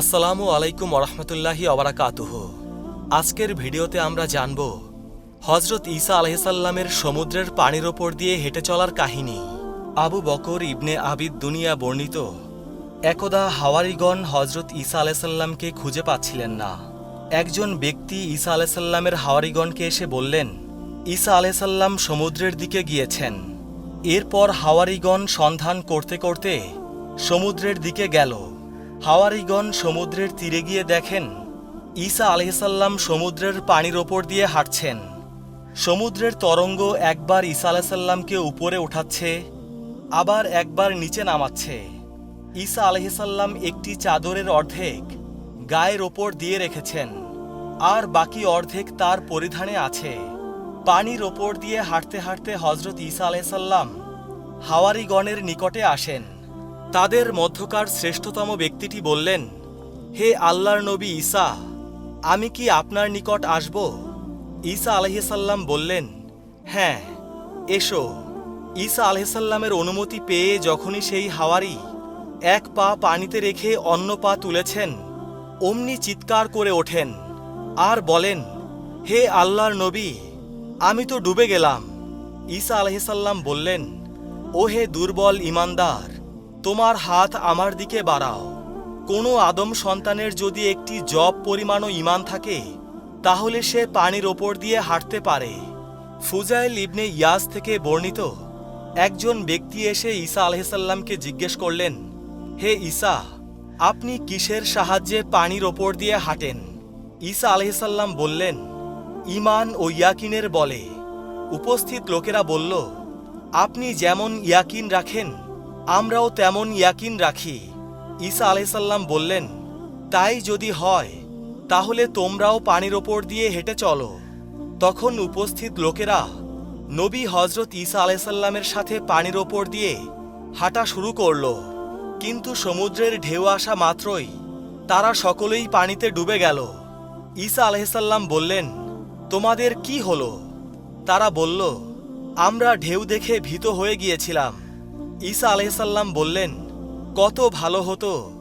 আসসালামু আলাইকুম ওরহমতুল্লাহি অবরাকাতুহ আজকের ভিডিওতে আমরা জানব হজরত ঈসা আলহিসাল্লামের সমুদ্রের পানির ওপর দিয়ে হেঁটে চলার কাহিনী। আবু বকর ইবনে আবিদ দুনিয়া বর্ণিত, একদা হাওয়ারিগণ হজরত ঈসা আলাইসাল্লামকে খুঁজে পাচ্ছিলেন না। একজন ব্যক্তি ঈসা আলাইসাল্লামের হাওয়ারিগণকে এসে বললেন, ঈসা আলাইসাল্লাম সমুদ্রের দিকে গিয়েছেন। এরপর হাওয়ারিগণ সন্ধান করতে করতে সমুদ্রের দিকে গেল। হাওয়ারিগণ সমুদ্রের তীরে গিয়ে দেখেন, ঈসা আলহিসাল্লাম সমুদ্রের পানির ওপর দিয়ে হাঁটছেন। সমুদ্রের তরঙ্গ একবার ঈসা আলাইসাল্লামকে উপরে ওঠাচ্ছে, আবার একবার নিচে নামাচ্ছে। ঈসা আলহিসাল্লাম একটি চাদরের অর্ধেক গায়ের ওপর দিয়ে রেখেছেন, আর বাকি অর্ধেক তার পরিধানে আছে। পানির ওপর দিয়ে হাঁটতে হাঁটতে হজরত ঈসা আলাইসাল্লাম হাওয়ারিগণের নিকটে আসেন। তাদের মধ্যকার শ্রেষ্ঠতম ব্যক্তিটি বললেন, হে আল্লাহর নবী ঈসা, আমি কি আপনার নিকট আসব? ঈসা আলহিসাল্লাম বললেন হ্যাঁ এসো। ঈসা আলহিসাল্লামের অনুমতি পেয়ে যখনই সেই হাওয়ারি এক পা পানিতে রেখে অন্য পা তুলেছেন, অমনি চিৎকার করে ওঠেন আর বলেন, হে আল্লাহর নবী, আমি তো ডুবে গেলাম। ঈসা আলহিসাল্লাম বললেন ও হে দুর্বল ইমানদার তোমার হাত আমার দিকে বাড়াও। কোনো আদম সন্তানের যদি একটি জব পরিমাণও ইমান থাকে, তাহলে সে পানির ওপর দিয়ে হাঁটতে পারে। ফুজাইল ইবনে ইয়াস থেকে বর্ণিত, একজন ব্যক্তি এসে ঈসা আলহিসাল্লামকে জিজ্ঞেস করলেন, হে ঈসা, আপনি কিসের সাহায্যে পানির ওপর দিয়ে হাঁটেন? ঈসা আলহিসাল্লাম বললেন ইমান ও ইয়াকিনের বলে। উপস্থিত লোকেরা বলল, আপনি যেমন ইয়াকিন রাখেন আমরাও তেমন ইয়াকিন রাখি। ঈসা আলাইসাল্লাম বললেন, তাই যদি হয়, তাহলে তোমরাও পানির ওপর দিয়ে হেঁটে চলো। তখন উপস্থিত লোকেরা নবী হজরত ঈসা আলাইসাল্লামের সাথে পানির ওপর দিয়ে হাঁটা শুরু করল। কিন্তু সমুদ্রের ঢেউ আসা মাত্রই তারা সকলেই পানিতে ডুবে গেল। ঈসা আলাইসাল্লাম বললেন, তোমাদের কি হলো? তারা বলল, আমরা ঢেউ দেখে ভীত হয়ে গিয়েছিলাম। ঈসা আলহিসাল্লাম বললেন, কত ভালো হতো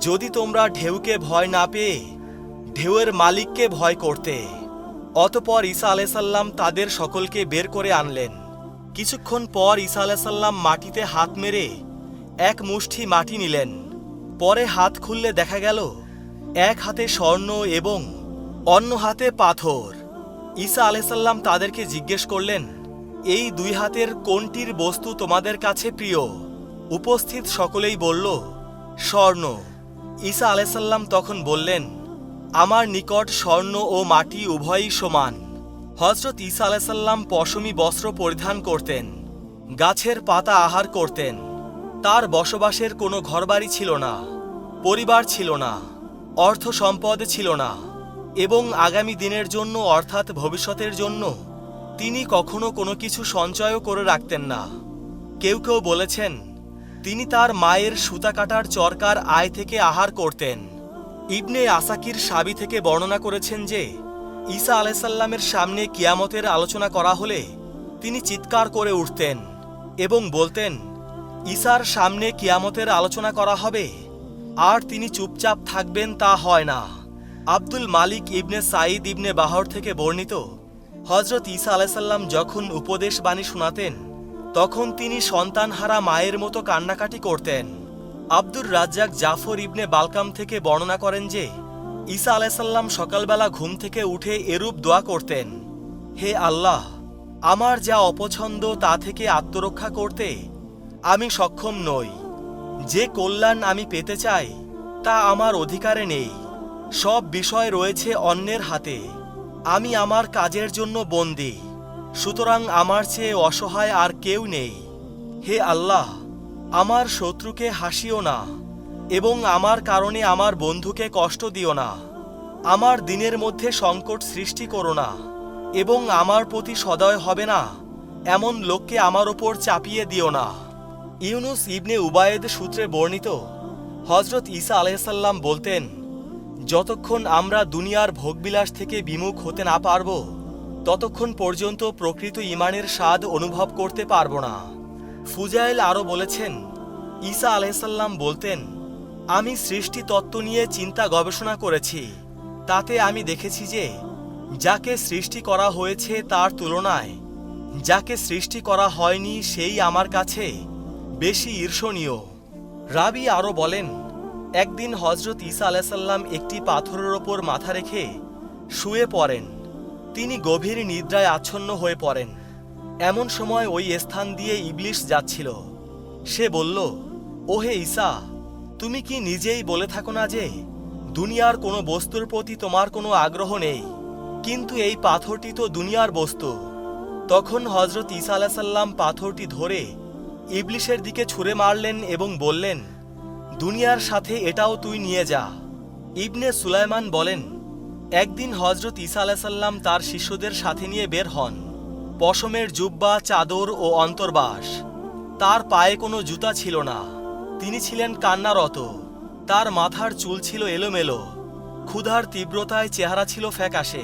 যদি তোমরা ঢেউকে ভয় না পেয়ে ঢেউয়ের মালিককে ভয় করতে। অতপর ঈসা আলাইসাল্লাম তাদের সকলকে বের করে আনলেন। কিছুক্ষণ পর ঈসা আলাইসাল্লাম মাটিতে হাত মেরে এক মুষ্টি মাটি নিলেন। পরে হাত খুললে দেখা গেল, এক হাতে স্বর্ণ এবং অন্য হাতে পাথর। ঈসা আলাইসাল্লাম তাদেরকে জিজ্ঞেস করলেন এই দুই হাতের কোনটির বস্তু তোমাদের কাছে প্রিয়? উপস্থিত সকলেই বলল, স্বর্ণ। ঈসা আলাইসাল্লাম তখন বললেন, আমার নিকট স্বর্ণ ও মাটি উভয়ই সমান। হজরত ঈসা আলাইসাল্লাম পশমি বস্ত্র পরিধান করতেন, গাছের পাতা আহার করতেন। তার বসবাসের কোনো ঘরবাড়ি ছিল না, পরিবার ছিল না অর্থ সম্পদ ছিল না, এবং আগামী দিনের জন্য অর্থাৎ ভবিষ্যতের জন্য তিনি কখনো কোনো কিছু সঞ্চয়ও করে রাখতেন না। কেউ কেউ বলেছেন, তিনি তার মায়ের সুতা কাটার চরকার আয় থেকে আহার করতেন। ইবনে আসাকির সাবি থেকে বর্ণনা করেছেন যে, ঈসা আলাইসাল্লামের সামনে কিয়ামতের আলোচনা করা হলে তিনি চিৎকার করে উঠতেন এবং বলতেন, ঈসার সামনে কিয়ামতের আলোচনা করা হবে, আর তিনি চুপচাপ থাকবেন তা হয় না। আব্দুল মালিক ইবনে সাঈদ ইবনে বাহর থেকে বর্ণিত হজরত ঈসা আলাইসাল্লাম যখন উপদেশ বাণী শোনাতেন, তখন তিনি সন্তানহারা মায়ের মতো কান্নাকাটি করতেন। আব্দুর রাজ্জাক জাফর ইবনে বালকাম থেকে বর্ণনা করেন যে, ঈসা আলাইসাল্লাম সকালবেলা ঘুম থেকে উঠে এরূপ দোয়া করতেন, হে আল্লাহ, আমার যা অপছন্দ তা থেকে আত্মরক্ষা করতে আমি সক্ষম নই। যে কল্যাণ আমি পেতে চাই, তা আমার অধিকারে নেই। সব বিষয় রয়েছে অন্যের হাতে। আমি আমার কাজের জন্য বন্দি, সুতরাং আমার চেয়ে অসহায় আর কেউ নেই। হে আল্লাহ, আমার শত্রুকে হাসিও না, এবং আমার কারণে আমার বন্ধুকে কষ্ট দিও না। আমার দিনের মধ্যে সংকট সৃষ্টি করো না, এবং আমার প্রতি সদয় হবে না, এমন লোককে আমার ওপর চাপিয়ে দিও না। ইউনুস ইবনে উবায়েদ সূত্রে বর্ণিত হজরত ঈসা আলাইসাল্লাম বলতেন যতক্ষণ আমরা দুনিয়ার ভোগবিলাস থেকে বিমুখ হতে না পারব, ততক্ষণ পর্যন্ত প্রকৃত ইমানের স্বাদ অনুভব করতে পারব না। ফুজাইল আরও বলেছেন, ঈসা আলাইসাল্লাম বলতেন, আমি সৃষ্টি তত্ত্ব নিয়ে চিন্তা গবেষণা করেছি। তাতে আমি দেখেছি যে, যাকে সৃষ্টি করা হয়েছে তার তুলনায়, যাকে সৃষ্টি করা হয়নি সেই আমার কাছে বেশি ঈর্ষণীয়। রাবি আরও বলেন একদিন হজরত ঈসা আলাইসাল্লাম একটি পাথরের ওপর মাথা রেখে শুয়ে পড়েন। তিনি গভীর নিদ্রায় আচ্ছন্ন হয়ে পড়েন। এমন সময় ওই স্থান দিয়ে ইবলিশ যাচ্ছিল। সে বলল, ওহে ঈসা, তুমি কি নিজেই বলে থাকো না যে দুনিয়ার কোনো বস্তুর প্রতি তোমার কোনো আগ্রহ নেই? কিন্তু এই পাথরটি তো দুনিয়ার বস্তু। তখন হজরত ঈসা আলাইসাল্লাম পাথরটি ধরে ইবলিশের দিকে ছুঁড়ে মারলেন এবং বললেন দুনিয়ার সাথে এটাও তুই নিয়ে যা। ইবনে সুলাইমান বলেন, একদিন হজরত ঈসা আলাইসাল্লাম তার শিষ্যদের সাথে নিয়ে বের হন। পশমের জুব্বা, চাদর ও অন্তর্বাস। তার পায়ে কোনো জুতা ছিল না। তিনি ছিলেন কান্নারত। তার মাথার চুল ছিল এলোমেলো। ক্ষুধার তীব্রতায় চেহারা ছিল ফ্যাকাশে।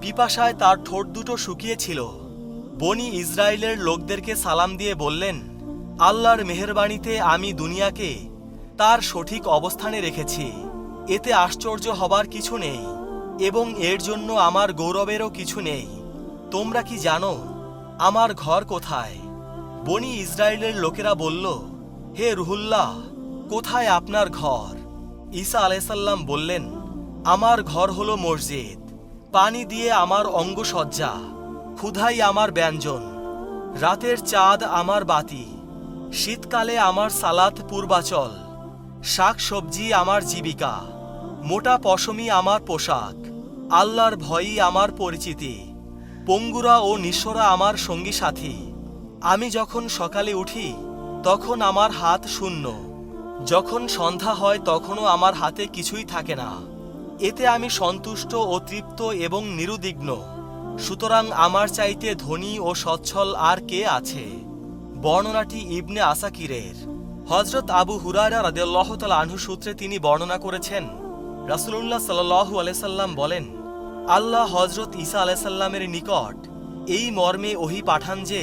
পিপাসায় তার ঠোঁট দুটো শুকিয়েছিল। বনি ইসরায়েলের লোকদেরকে সালাম দিয়ে বললেন, আল্লাহর মেহেরবাণীতে আমি দুনিয়াকে তার সঠিক অবস্থানে রেখেছি। এতে আশ্চর্য হবার কিছু নেই, এবং এর জন্য আমার গৌরবেরও কিছু নেই। তোমরা কি জানো, আমার ঘর কোথায়? বনি ইসরায়েলের লোকেরা বলল, হে রুহুল্লাহ, কোথায় আপনার ঘর? ঈসা আলাইসাল্লাম বললেন, আমার ঘর হলো মসজিদ, পানি দিয়ে আমার অঙ্গসজ্জা, ক্ষুধাই আমার ব্যঞ্জন, রাতের চাঁদ আমার বাতি, শীতকালে আমার সালাত পূর্বাচল। শাক সবজি আমার জীবিকা, মোটা পশমি আমার পোশাক, আল্লাহর ভয়ই আমার পরিচিতি, পঙ্গুরা ও নিঃস্বরা আমার সঙ্গী সাথী। আমি যখন সকালে উঠি, তখন আমার হাত শূন্য। যখন সন্ধ্যা হয়, তখনও আমার হাতে কিছুই থাকে না। এতে আমি সন্তুষ্ট ও তৃপ্ত এবং নিরুদ্বিগ্ন। সুতরাং আমার চাইতে ধনী ও সচ্ছল আর কে আছে? বর্ণনাটি ইবনে আসাকিরের। হজরত আবু হুরায়রা রাদিয়াল্লাহু তাআলা আনহু সূত্রে তিনি বর্ণনা করেছেন, রাসূলুল্লাহ সাল্লাল্লাহু আলাইহি সাল্লাম বলেন, আল্লাহ হজরত ঈসা আলাইসাল্লামের নিকট এই মর্মে ওহি পাঠান যে,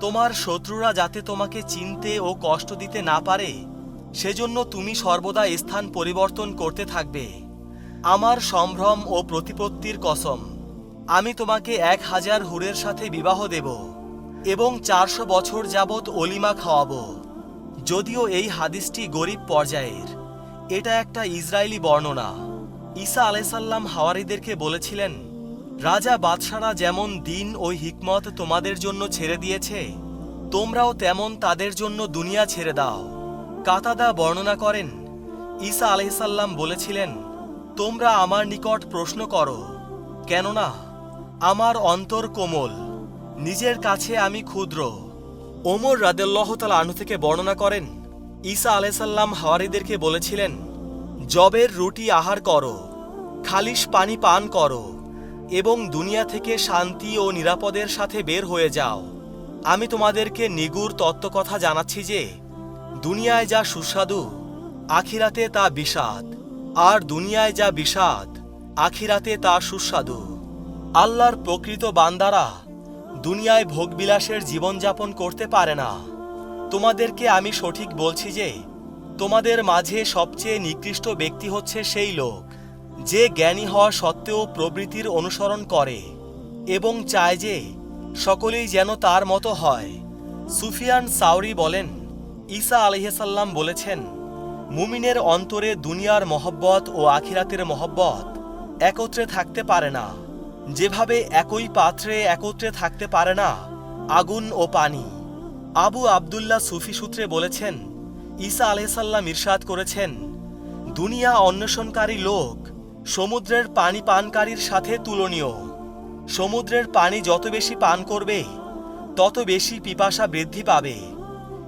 তোমার শত্রুরা যাতে তোমাকে চিনতে ও কষ্ট দিতে না পারে, সেজন্য তুমি সর্বদা স্থান পরিবর্তন করতে থাকবে। আমার সম্ভ্রম ও প্রতিপত্তির কসম, আমি তোমাকে এক হাজার হুরের সাথে বিবাহ দেব এবং চারশো বছর যাবৎ অলিমা খাওয়াবো। যদিও এই হাদিসটি গরিব পর্যায়ের। এটা একটা ইসরায়েলি বর্ণনা। ঈসা আলাইসাল্লাম হাওয়ারিদেরকে বলেছিলেন, রাজা বাদশারা যেমন দিন ও হিকমত তোমাদের জন্য ছেড়ে দিয়েছে, তোমরাও তেমন তাদের জন্য দুনিয়া ছেড়ে দাও। কাতাদা বর্ণনা করেন, ঈসা আলাইসাল্লাম বলেছিলেন, তোমরা আমার নিকট প্রশ্ন করো, কেননা আমার অন্তর কোমল, নিজের কাছে আমি ক্ষুদ্র। ওমর রাদেল্লাহ তাল আনু থেকে বর্ণনা করেন, ঈসা আলাইসাল্লাম হাওয়ারিদেরকে বলেছিলেন, জবের রুটি আহার করো, খালিশ পানি পান করো এবং দুনিয়া থেকে শান্তি ও নিরাপদের সাথে বের হয়ে যাও। আমি তোমাদেরকে নিগুর তত্ত্বকথা জানাচ্ছি যে, দুনিয়ায় যা সুস্বাদু, আখিরাতে তা বিষাদ, আর দুনিয়ায় যা বিষাদ, আখিরাতে তা সুস্বাদু। আল্লাহর প্রকৃত বান্দারা দুনিয়ায় ভোগবিলাসের জীবনযাপন করতে পারে না। তোমাদেরকে আমি সঠিক বলছি যে, তোমাদের মাঝে সবচেয়ে নিকৃষ্ট ব্যক্তি হচ্ছে সেই লোক, যে জ্ঞানী হওয়া সত্ত্বেও প্রবৃত্তির অনুসরণ করে এবং চায় যে সকলেই যেন তার মতো হয়। সুফিয়ান সাউরি বলেন, ঈসা আলহিসাল্লাম বলেছেন, মুমিনের অন্তরে দুনিয়ার মহব্বত ও আখিরাতের মহব্বত একত্রে থাকতে পারে না। যেভাবে একই পাত্রে একত্রে থাকতে পারে না, আগুন ও পানি। আবু আবদুল্লাহ সুফি সূত্রে বলেছেন, ঈসা আলহিসাল্লাম ইরশাদ করেছেন, দুনিয়া অন্বেষণকারী লোক সমুদ্রের পানি পানকারীর সাথে তুলনীয়। সমুদ্রের পানি যত বেশি পান করবে, তত বেশি পিপাসা বৃদ্ধি পাবে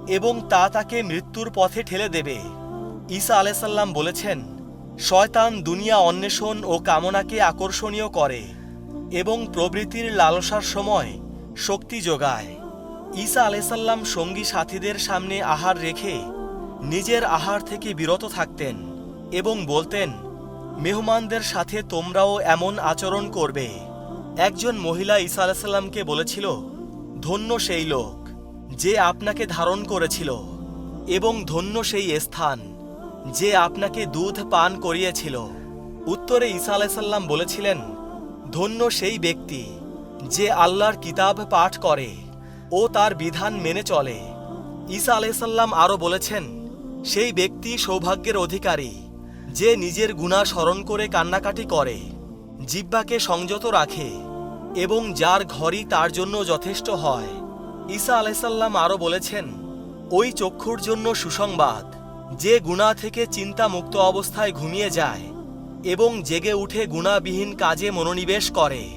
এবং তা তাকে মৃত্যুর পথে ঠেলে দেবে। ঈসা আলাইসাল্লাম বলেছেন, শয়তান দুনিয়া অন্বেষণ ও কামনাকে আকর্ষণীয় করে। এবং প্রবৃত্তির লালসার সময় শক্তি যোগায়। ঈসা আলাইসাল্লাম সঙ্গী সাথীদের সামনে আহার রেখে নিজের আহার থেকে বিরত থাকতেন এবং বলতেন, মেহমানদের সাথে তোমরাও এমন আচরণ করবে। একজন মহিলা ঈসা আলাইসাল্লামকে বলেছিল, ধন্য সেই লোক যে আপনাকে ধারণ করেছিল এবং ধন্য সেই স্থান যে আপনাকে দুধ পান করিয়েছিল। উত্তরে ঈসা আলাইসাল্লাম বলেছিলেন ধন্য সেই ব্যক্তি যে আল্লাহর কিতাব পাঠ করে ও তার বিধান মেনে চলে। ঈসা আলাইসাল্লাম আরও বলেছেন, সেই ব্যক্তি সৌভাগ্যের অধিকারী যে নিজের গুণা স্মরণ করে কান্নাকাটি করে জিব্বাকে সংযত রাখে এবং যার ঘরই তার জন্য যথেষ্ট হয়। ঈসা আলাইসাল্লাম আরও বলেছেন, ওই চক্ষুর জন্য সুসংবাদ যে গুণা থেকে চিন্তামুক্ত অবস্থায় ঘুমিয়ে যায় এবং জেগে উঠে গুণাবিহীন কাজে মনোনিবেশ করে।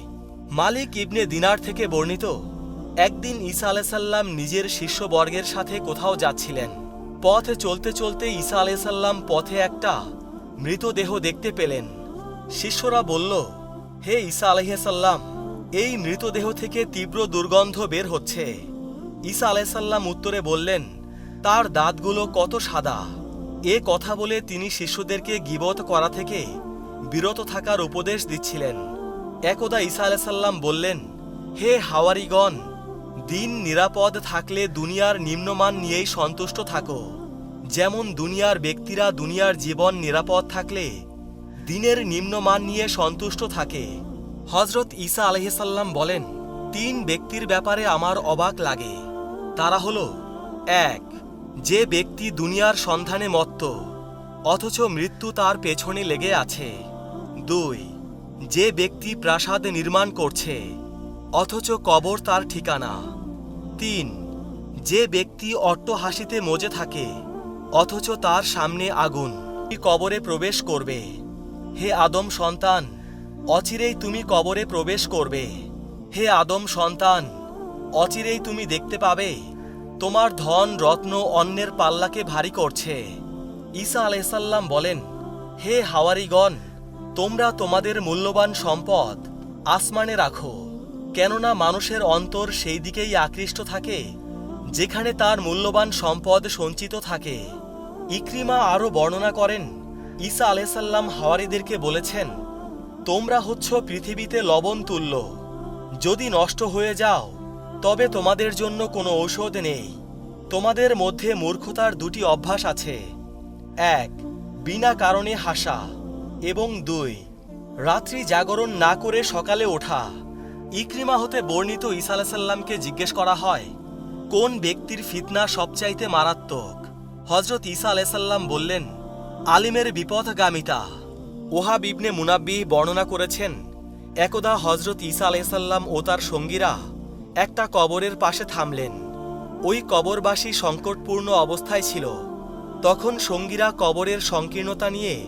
মালিক ইবনে দিনার থেকে বর্ণিত, একদিন ঈসা আলাইসাল্লাম নিজের শিষ্যবর্গের সাথে কোথাও যাচ্ছিলেন। পথ চলতে চলতে ঈসা আলাইসাল্লাম পথে একটা মৃতদেহ দেখতে পেলেন। শিষ্যরা বলল, হে ঈসা আলাইসাল্লাম, এই মৃতদেহ থেকে তীব্র দুর্গন্ধ বের হচ্ছে। ঈসা আলাইসাল্লাম উত্তরে বললেন, তার দাঁতগুলো কত সাদা। এ কথা বলে তিনি শিষ্যদেরকে গিবত করা থেকে বিরত থাকার উপদেশ দিচ্ছিলেন। একদা ঈসা আলাইসাল্লাম বললেন, হে হাওয়ারিগণ, দিন নিরাপদ থাকলে দুনিয়ার নিম্নমান নিয়েই সন্তুষ্ট থাকো। যেমন দুনিয়ার ব্যক্তিরা দুনিয়ার জীবন নিরাপদ থাকলে, দিনের নিম্নমান নিয়ে সন্তুষ্ট থাকে। হজরত ঈসা আলহিসাল্লাম বলেন, তিন ব্যক্তির ব্যাপারে আমার অবাক লাগে। তারা হল, এক, যে ব্যক্তি দুনিয়ার সন্ধানে মত্ত অথচ মৃত্যু তার পেছনে লেগে আছে। দুই, যে ব্যক্তি প্রাসাদ নির্মাণ করছে, অথচ কবর তার ঠিকানা। তিন, যে ব্যক্তি অট্ট হাসিতে মজে থাকে, অথচ তার সামনে আগুন। কবরে প্রবেশ করবে। হে আদম সন্তান, অচিরেই তুমি কবরে প্রবেশ করবে। হে আদম সন্তান, অচিরেই তুমি দেখতে পাবে, তোমার ধন রত্ন অন্যের পাল্লাকে ভারী করছে। ঈসা আলাইসাল্লাম বলেন, হে হাওয়ারিগণ, তোমরা তোমাদের মূল্যবান সম্পদ আসমানে রাখো, কেননা মানুষের অন্তর সেই দিকেই আকৃষ্ট থাকে, যেখানে তার মূল্যবান সম্পদ সঞ্চিত থাকে। ইক্রিমা আরও বর্ণনা করেন, ঈসা আলাইসাল্লাম হাওয়ারিদেরকে বলেছেন, তোমরা হচ্ছ পৃথিবীতে লবণ তুল্য, যদি নষ্ট হয়ে যাও, তবে তোমাদের জন্য কোনো ঔষধ নেই। তোমাদের মধ্যে মূর্খতার দুটি অভ্যাস আছে। এক, বিনা কারণে হাসা। এবং দুই, রাত্রি জাগরণ না করে সকালে ওঠা। ইক্রিমা হতে বর্ণিত ঈসা আলাইসাল্লামকে জিজ্ঞেস করা হয়, কোন ব্যক্তির ফিতনা সবচাইতে মারাত্মক? হজরত ঈসা আলাইসাল্লাম বললেন, আলিমের বিপথগামিতা। ওহাব ইবনে মুনাব্বি বর্ণনা করেছেন, একদা হজরত ঈসা আলাইসাল্লাম ও তার সঙ্গীরা একটা কবরের পাশে থামলেন। ওই কবরবাসী সংকটপূর্ণ অবস্থায় ছিল। তখন সঙ্গীরা কবরের সংকীর্ণতা নিয়ে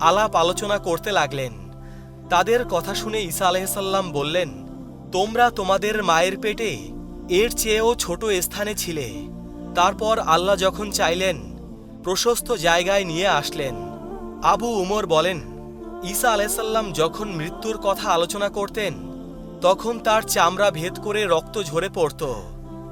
আলাপ আলোচনা করতে লাগলেন। তাদের কথা শুনে ঈসা আলাইসাল্লাম বললেন, তোমরা তোমাদের মায়ের পেটে এর চেয়েও ছোট স্থানে ছিলে। তারপর আল্লাহ যখন চাইলেন, প্রশস্ত জায়গায় নিয়ে আসলেন। আবু উমর বলেন, ঈসা আলাইসাল্লাম যখন মৃত্যুর কথা আলোচনা করতেন, তখন তার চামড়া ভেদ করে রক্ত ঝরে পড়ত।